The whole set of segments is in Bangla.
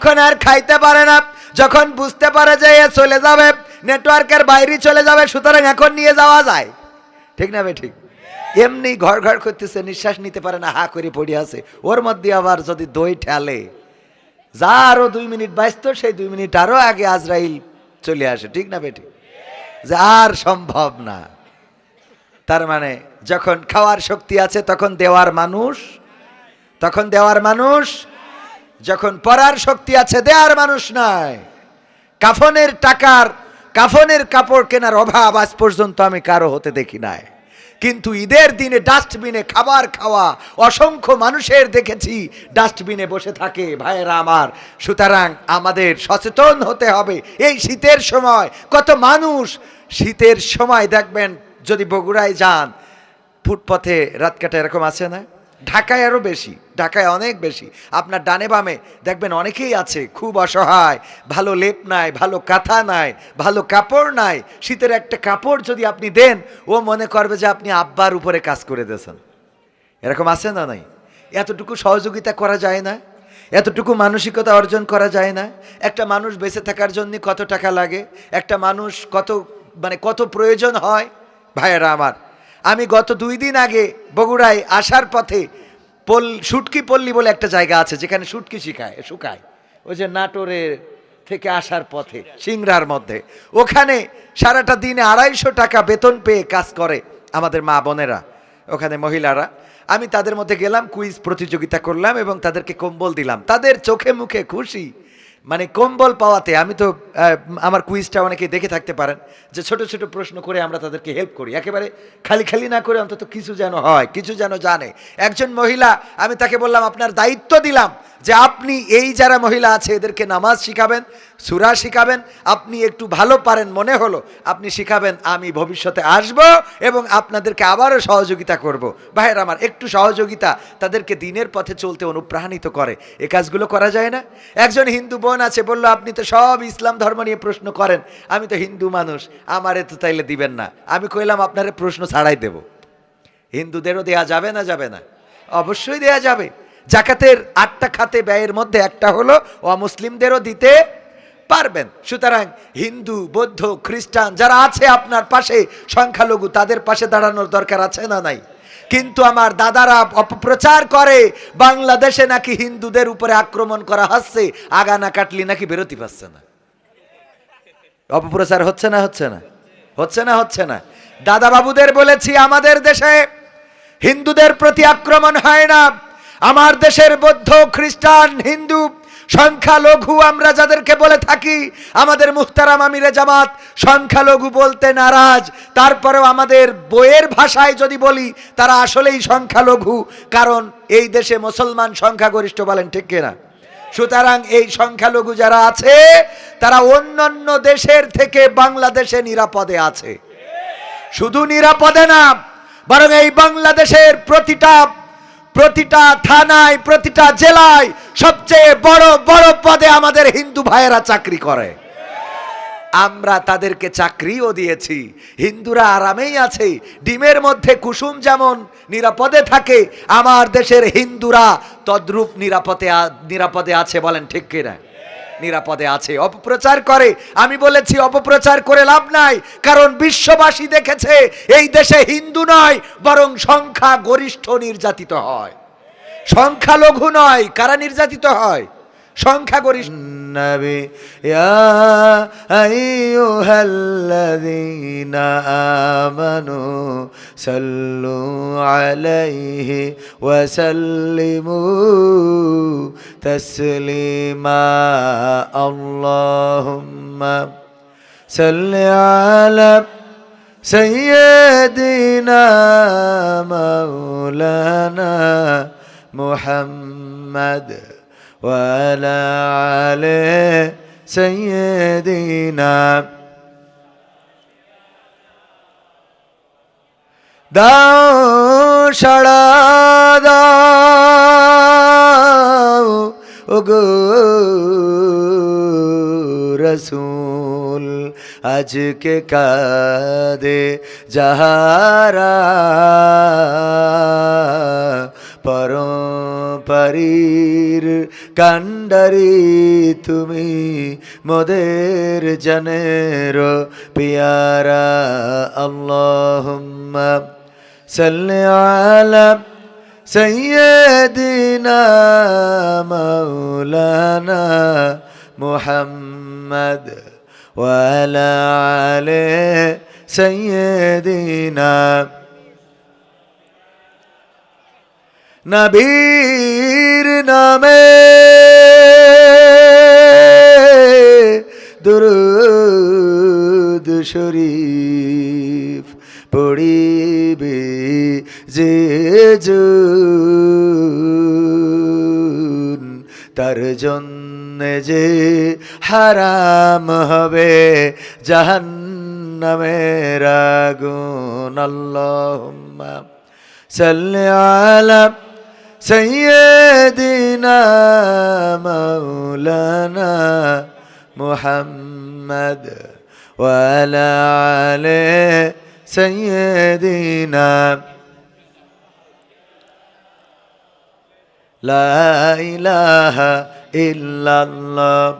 যখন আর খাইতে পারে না। যখন বুঝতে পারে যে এ চলে যাবে নেটওয়ার্কের বাইরে চলে যাবে, সুতরাং এখন নিয়ে যাওয়া যায়। ঠিক না ঠিক? এমনি ঘর ঘর করতেছে, নিঃশ্বাস নিতে পারে না, হা করে পড়ে আছে। ওর মধ্যে আবার যদি দই ঠেলে, যা আরও দুই মিনিট বাঁচত, সেই দুই মিনিট আরও আগে আজরাইল চলে আসে। ঠিক না বেটি যে আর সম্ভব না। তার মানে যখন খাওয়ার শক্তি আছে, তখন দেওয়ার মানুষ, তখন দেওয়ার মানুষ যখন পরার শক্তি আছে দেয়ার মানুষ নয় কাফনের টাকার, কাফনের কাপড় কেনার অভাব আজ পর্যন্ত আমি কারও হতে দেখি নাই। কিন্তু ঈদের দিনে ডাস্টবিনে খাবার খাওয়া, অসংখ্য মানুষের দেখেছি, ডাস্টবিনে বসে থাকে। ভাইয়েরা আমার, সুতরাং আমাদের সচেতন হতে হবে। এই শীতের সময় কত মানুষ, শীতের সময় দেখবেন, যদি বগুড়ায় যান ফুটপথে রাত কাটা এরকম আছে না? ঢাকায় আরও বেশি, ঢাকায় অনেক বেশি। আপনার ডানে বামে, দেখবেন অনেকেই আছে, খুব অসহায়, ভালো লেপ নাই, ভালো কাঁথা নাই, ভালো কাপড় নাই। শীতের একটা কাপড় যদি আপনি দেন, ও মনে করবে যে আপনি আব্বার উপরে কাজ করে দিয়েছেন। এরকম আছে না নাই? এতটুকু সহযোগিতা করা যায় না, এতটুকু মানসিকতা অর্জন করা যায় না। একটা মানুষ বেঁচে থাকার জন্য কত টাকা লাগে, একটা মানুষ কত মানে কত প্রয়োজন হয়। ভাইয়েরা আমার আমি গত দুই দিন আগে বগুড়ায় আসার পথে পল, শুটকি পল্লী বলে একটা জায়গা আছে, যেখানে শুটকি শিখায়, শুকায়। ওই যে নাটোরের থেকে আসার পথে, সিংড়ার মধ্যে। ওখানে সারাটা দিনে আড়াইশো টাকা বেতন পেয়ে কাজ করে আমাদের মা বোনেরা, ওখানে মহিলারা। আমি তাদের মধ্যে গেলাম, কুইজ প্রতিযোগিতা করলাম এবং তাদেরকে কম্বল দিলাম। তাদের চোখে মুখে খুশি মানে কম্বল পাওয়াতে আমি তো আমার কুইজটা অনেকে দেখে থাকতে পারেন, যে ছোট ছোট প্রশ্ন করে আমরা তাদেরকে হেল্প করি। একেবারে খালি খালি না করে অন্তত কিছু যেন হয়, কিছু যেন জানে। একজন মহিলা, আমি তাকে বললাম, আপনার দায়িত্ব দিলাম যে আপনি এই যারা মহিলা আছে, এদেরকে নামাজ শিখাবেন, সুরা শিখাবেন, আপনি একটু ভালো পারেন মনে হলো, আপনি শিখাবেন, আমি ভবিষ্যতে আসব এবং আপনাদেরকে আবারও সহযোগিতা করব। ভাইয়ের আমার একটু সহযোগিতা তাদেরকে দিনের পথে চলতে অনুপ্রাণিত করে। এ কাজগুলো করা যায় না। একজন হিন্দু বোন আছে, বলল, আপনি তো সব ইসলাম ধর্ম নিয়ে প্রশ্ন করেন। আমি তো হিন্দু মানুষ, আমারে তো তাইলে দিবেন না। আমি কইলাম, আপনারে প্রশ্ন ছাড়াই দেব। হিন্দুদেরও দেয়া যাবে না যাবে না? অবশ্যই দেয়া যাবে। জাকাতের আটটা খাতে ব্যয়ের মধ্যে একটা হলো, অমুসলিমদেরও দিতে পারবেন। সুতরাং হিন্দু, বৌদ্ধ, খ্রিস্টান যারা আছে আপনার পাশে, সংখ্যালঘু, তাদের পাশে দাঁড়ানোর দরকার আছে না নাই? কিন্তু আমার দাদারা অপপ্রচার করে, বাংলাদেশে নাকি হিন্দুদের উপরে আক্রমণ করা হচ্ছে আগা না কাটলি নাকি বেরোতে পারছে না। অপপ্রচার হচ্ছে না হচ্ছে না হচ্ছে না হচ্ছে না। দাদা বাবুদের বলেছি, আমাদের দেশে হিন্দুদের প্রতি আক্রমণ হয় না। আমার দেশের বৌদ্ধ, খ্রিস্টান, হিন্দু সংখ্যালঘু আমরা যাদেরকে বলে থাকি, আমাদের মুখতারাম আমিরে জামাত সংখ্যালঘু বলতে নারাজ। তারপরেও আমাদের বইয়ের ভাষায় যদি বলি, তারা আসলেই সংখ্যালঘু, কারণ এই দেশে মুসলমান সংখ্যাগরিষ্ঠ বলেন ঠিক কিনা সুতরাং এই সংখ্যালঘু যারা আছে, তারা অন্যান্য দেশের থেকে বাংলাদেশে নিরাপদে আছে। শুধু নিরাপদে না, বরং এই বাংলাদেশের প্রতিটা প্রতিটা থানায়, প্রতিটা জেলায় সবচেয়ে বড় বড় পদে আমাদের হিন্দু ভাইয়েরা চাকরি করে। আমরা তাদেরকে চাকরিও দিয়েছি। হিন্দুরা আরামেই আছে। ডিমের মধ্যে কুসুম যেমন নিরাপদে থাকে, আমার দেশের হিন্দুরা তদ্রূপ নিরাপদে নিরাপদে আছে বলেন ঠিক কিনা? নিরাপদে আছে অপপ্রচার করে আমি বলেছি অপপ্রচার করে লাভ নাই কারণ বিশ্ববাসী দেখেছে এই দেশে হিন্দু নয় বরং সংখ্যা গরিষ্ঠ নির্যাতিত হয় সংখ্যালঘু নয় কারা নির্যাতিত হয় সংখ্যাগরিষ্ঠ النبي يا أيها الذين آمنوا صلوا عليه وسلموا تسليما اللهم صل على سيدنا مولانا محمد وعلى آل سيدنا দাও সাড়া দাও ওগো রসুল, আজকে কাদে যাহারা পর পারির কান্ডারি তুমি মোদের জানের পিয়ারা। আল্লাহুম্মা সাল্লি আলা سيدنا مولانا محمد وعلى آله سيدنا নবীর নামে দুরুদ শরীফ পড়িবে যে জন হারাম হবে জাহান্নামের আগুন আল্লাহুম্মা সাল্লি আলা سيدنا مولانا محمد وعلى آله سيدنا لا إله إلا الله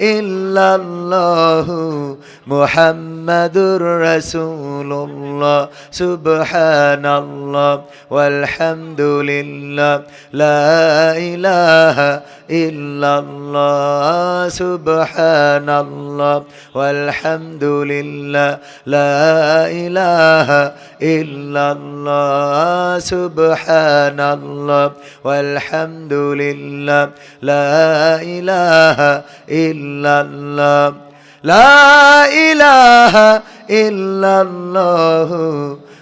الله لا إله إلا الله محمد رسول الله سبحان الله والحمد لله لا إله إلا الله سبحان الله ইল্লাল্লাহ, লা ইলাহা ইল্লাল্লাহ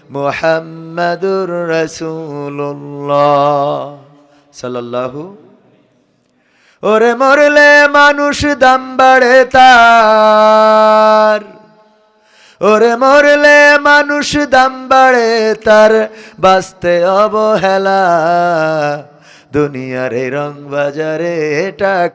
মুহাম্মাদুর রাসূলুল্লাহ। সাল্লাল্লাহু। ওরে মরলে মানুষ দাম বাড়ে তার। ওরে মরলে মানুষ দাম বাড়ে তার, বাঁচতে অবহেলা। দুনিয়ার রং বাজারে এটা